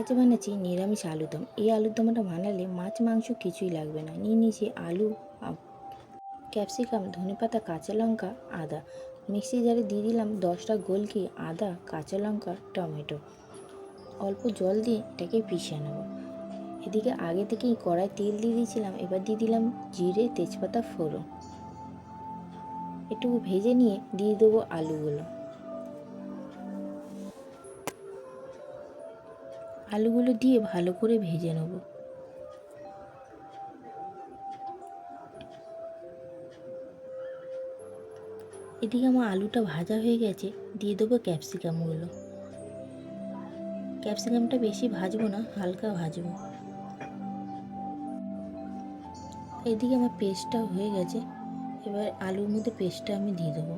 আজ বানাচ্ছি, নিরামিষ আলুদম এই আলুদমটা বানালে মাছ, মাংস কিছুই লাগবে না। নিয়ে নিয়েছি আলু ক্যাপসিকাম, ধনেপাতা, কাঁচা লঙ্কা, আদা। মিক্সি জারে দিয়ে দিলাম দশটা গোলকি আদা, কাঁচা লঙ্কা, টমেটো। অল্প জল দিয়ে এটাকে পিষে নেব। এদিকে আগে থেকেই কড়াই তেল দিয়ে দিয়েছিলাম, এবার দিয়ে দিলাম জিরে, তেজপাতা, ফোড়ন। একটু ভেজে নিয়ে দিয়ে দেবো আলুগুলো। আলুগুলো দিয়ে ভালো করে ভেজে নেব। এদিকে আমার আলুটা ভাজা হয়ে গেছে, দিয়ে দেবো ক্যাপসিকামগুলো ক্যাপসিকামটা বেশি ভাজবো না, হালকা ভাজবো। এদিকে আমার পেস্টটা হয়ে গেছে, এবার আলুর মধ্যে পেস্টটা আমি দিয়ে দেবো।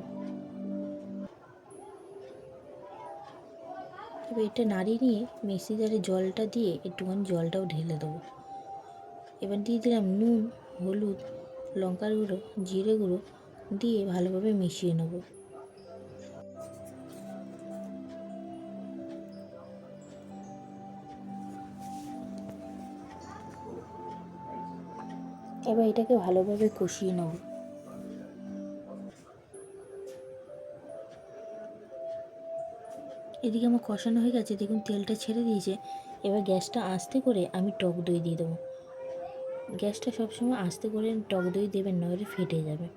এবার এটা নাড়িয়ে নিয়ে মিক্সি জারে জলটা দিয়ে একটুখানি জলটাও ঢেলে দেবো। এবার দিয়ে দিলাম নুন, হলুদ, লঙ্কার গুঁড়ো, জিরে গুঁড়ো দিয়ে ভালোভাবে মিশিয়ে নেব। এবার এটাকে ভালোভাবে কষিয়ে নেব। এদিকে আমার কষানো হয়ে গেছে, দেখুন তেলটা ছেড়ে দিয়েছে। এবার গ্যাসটা আস্তে করে আমি টক দই দিয়ে দেবো। গ্যাসটা সবসময় আস্তে করে টক দই দেবেন না নইলে ফেটে যাবে।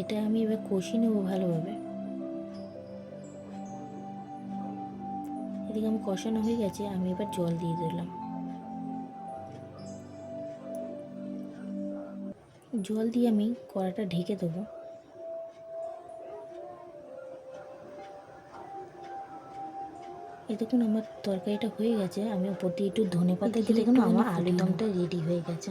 এটা আমি এবার কষিয়ে নেব ভালোভাবে। এদিকে আমার কষানো হয়ে গেছে, আমি এবার জল দিয়ে দিলাম। জল দিয়ে আমি কড়াটা ঢেকে দেবো। এই দেখুন আমার তরকারিটা হয়ে গেছে? আমি ওপর দিয়ে একটু ধনে পাতা দিলে দেখুন আমার আলুদমটা রেডি হয়ে গেছে।